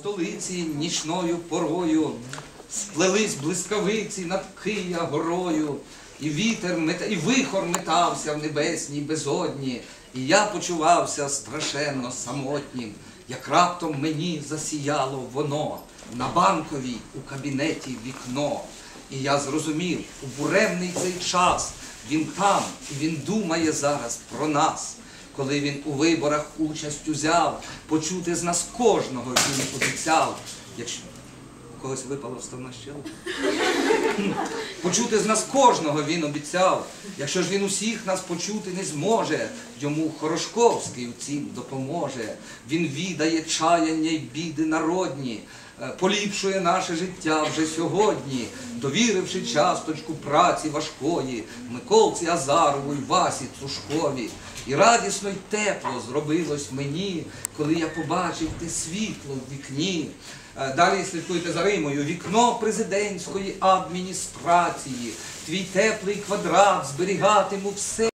столиці нічною порою сплелись блискавиці над Кия горою, і вітер мета, і вихор метався в небесній безодні, і я почувався страшенно самотнім, як раптом мені засіяло воно на банковій у кабінеті вікно. І я зрозумів, у буремний цей час він там, і він думає зараз про нас. Коли він у виборах участь узяв, почути з нас кожного він обіцяв. Якщо у когось випала вставна щелка. Почути з нас кожного він обіцяв. Якщо ж він усіх нас почути не зможе, йому Хорошковський у цім допоможе. Він відає чаяння й біди народні, поліпшує наше життя вже сьогодні, довіривши часточку праці важкої, Миколці Азарову й Васі Цушкові. І радісно й тепло зробилось мені, коли я побачив те світло в вікні. Е, Далі слідкуйте за Римою. Вікно президентської адміністрації. Твій теплий квадрат зберігатиму все.